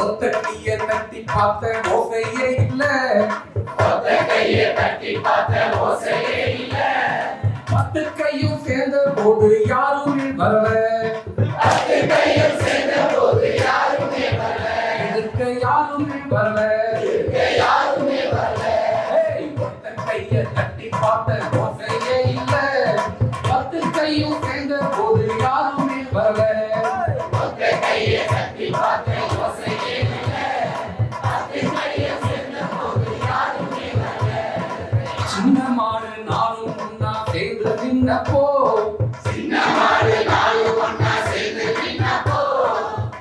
ஒத்த கைய தட்டி பார்த்த ஓசையே இல்ல. பத்து கையும் சேர்ந்த போது யாரும் வரல எதிர்க்க யாரும் வரல ஏய், ஒத்த கைய தட்டி பார்த்த ஓசையே இல்ல. பத்து கையும் சேர்ந்த போது யாருமே வரல சின்ன மாடு நானும் முன்னா சேர்ந்து நின்னப்போ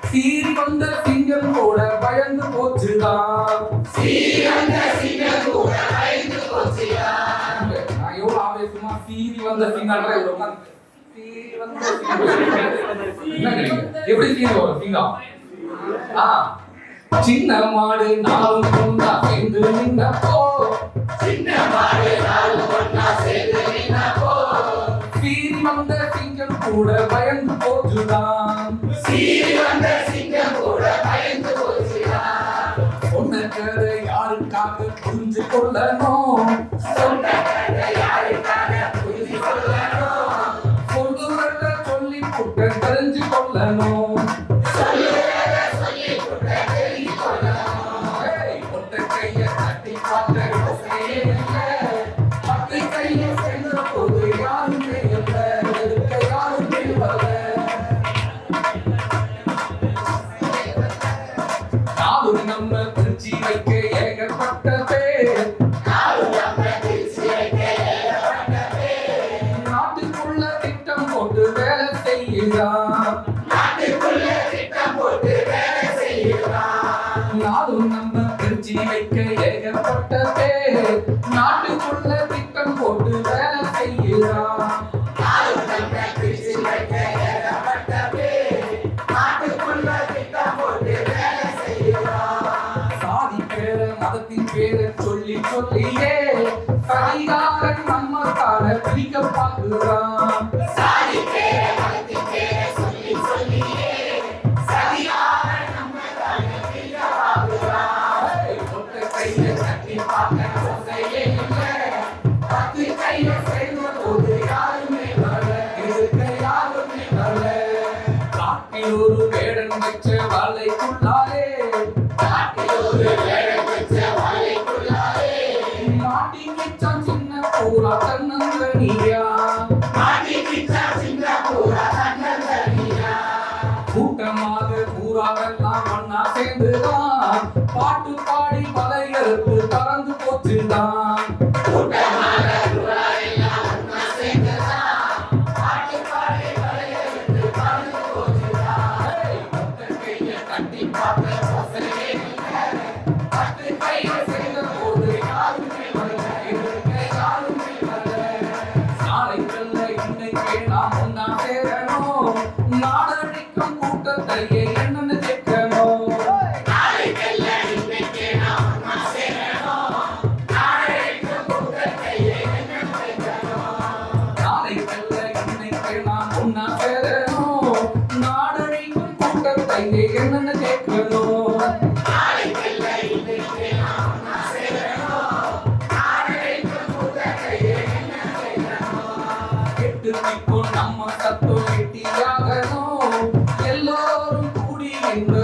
சீறி வந்த சிங்கம் கூட பயந்து போச்சுதான் நான் எவ்வளவு ஆவேசமா சீறி வந்த சிங்கம் சீறி வந்த சிங்கம். என்ன கிடைக்கும்? எப்படி சீறி வரும் சிங்கம்? ஆ. சின்ன மாடு நாளும் முன்னா சேர்ந்து நின்னப்போ சிங்கம் கூட பயந்து போச்சுதான் சொன்ன கதை யாருக்காக புரிஞ்சு கொள்ளணும்? யாருக்காக நாடு நம்ம திருச்சி வைக்க ஏகப்பட்ட பேர் நாட்டுக்குள்ள திட்டம் போட்டு வேலை செய்யலாம். நாடும் நம்ம திருச்சி வைக்க காரன் நம்ம கார வரல. காட்டில் ஒரு வேடன் வச்ச வலைக்குள்ளாலே கூட்டமாக பூராவெல்லாம் ஒன்னா சேர்ந்துதான். பாட்டு பாடி பலையறுப்பு பறந்து போச்சுதான். ஏய், ஒத்த என்னென்ன கேட்கணும் எட்டு நிற்கும் நம்ம சத்தம் எட்டியாகணும் எல்லோரும் கூடி என்ற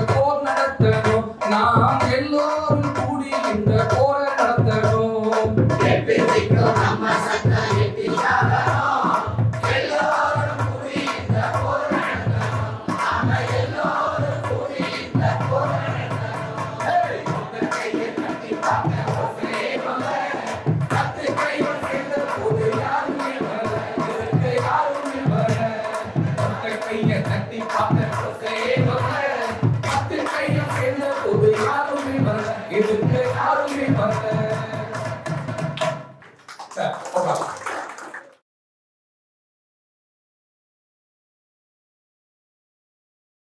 Por.